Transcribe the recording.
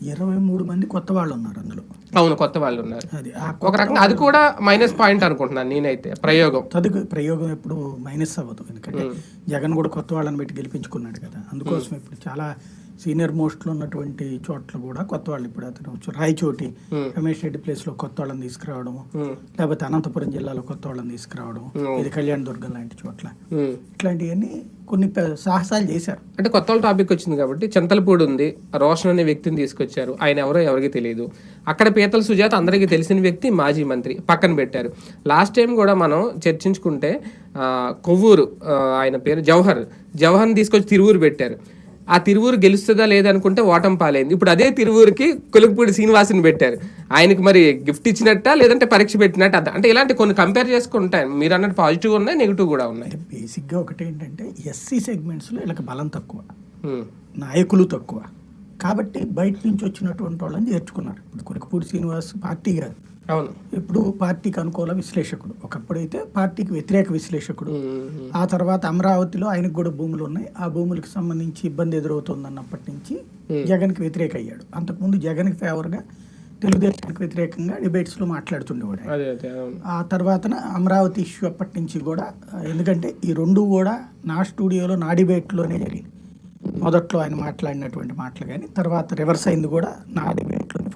ఇరవై మూడు మంది కొత్త వాళ్ళు ఉన్నారు అందులో. అవును కొత్త వాళ్ళు ఉన్నారు. అది ఒక రకంగా అది కూడా మైనస్ పాయింట్ అనుకుంటున్నాను నేనైతే ప్రయోగం. తదుకు ప్రయోగం ఎప్పుడు మైనస్ అవ్వదు ఎందుకంటే జగన్ కూడా కొత్త వాళ్ళని పెట్టి గెలిపించుకున్నాడు కదా. అందుకోసం ఇప్పుడు చాలా సీనియర్ మోస్ట్లో ఉన్నటువంటి చోట్ల కూడా కొత్త వాళ్ళు ఇప్పుడు అతను రాయచోటి రమేష్ రెడ్డి ప్లేస్లో కొత్త వాళ్ళని తీసుకురావడం Hmm. లేకపోతే అనంతపురం జిల్లాలో కొత్త వాళ్ళని తీసుకురావడం ఇది కళ్యాణ దుర్గం లాంటి చోట్ల. ఇట్లాంటివన్నీ కొన్ని సాహసాలు చేశారు. అంటే కొత్త వాళ్ళ టాపిక్ వచ్చింది కాబట్టి చింతలపూడి ఉంది రోషన్ అనే వ్యక్తిని తీసుకొచ్చారు ఆయన ఎవరో ఎవరికి తెలియదు. అక్కడ పీతల సుజాత అందరికీ తెలిసిన వ్యక్తి మాజీ మంత్రి పక్కన పెట్టారు. లాస్ట్ టైం కూడా మనం చర్చించుకుంటే కొవ్వూరు ఆయన పేరు జవహర్ జవహర్ని తీసుకొచ్చి తిరువూరు పెట్టారు. ఆ తిరువూరు గెలుస్తుందా లేదనుకుంటే ఓటం పాలైంది. ఇప్పుడు అదే తిరువూరుకి కొలుకుపూడి శ్రీనివాసుని పెట్టారు. ఆయనకి మరి గిఫ్ట్ ఇచ్చినట్ట లేదంటే పరీక్ష పెట్టినట్ట? అంటే ఇలాంటి కొన్ని కంపేర్ చేసుకుంటాయి. మీరు అన్నట్టు పాజిటివ్ ఉన్నాయి నెగిటివ్ కూడా ఉన్నాయి. బేసిక్గా ఒకటి ఏంటంటే ఎస్సీ సెగ్మెంట్స్లో వీళ్ళకి బలం తక్కువ. నాయకులు తక్కువ. కాబట్టి బయట నుంచి వచ్చినటువంటి వాళ్ళని చేర్చుకున్నారు ఇప్పుడు కొరకపూడి శ్రీనివాస్ పార్టీ కాదు అవును. ఇప్పుడు పార్టీకి అనుకూల విశ్లేషకుడు. ఒకప్పుడైతే పార్టీకి వ్యతిరేక విశ్లేషకుడు. ఆ తర్వాత అమరావతిలో ఆయనకు కూడా భూములు ఉన్నాయి. ఆ భూములకు సంబంధించి ఇబ్బంది ఎదురవుతుంది అన్నప్పటి నుంచి జగన్కి వ్యతిరేక అయ్యాడు అంతకుముందు జగన్కి ఫేవర్గా తెలుగుదేశానికి వ్యతిరేకంగా డిబేట్స్లో మాట్లాడుతుండేవాడు ఆ తర్వాతన అమరావతి ఇష్యూ అప్పటి నుంచి కూడా ఎందుకంటే ఈ రెండు కూడా నా స్టూడియోలో నా డిబేట్లోనే జరిగింది. మొదట్లో ఆయన మాట్లాడినటువంటి మాటలు కానీ తర్వాత రివర్స్ అయింది కూడా నా డిబేట్లోనే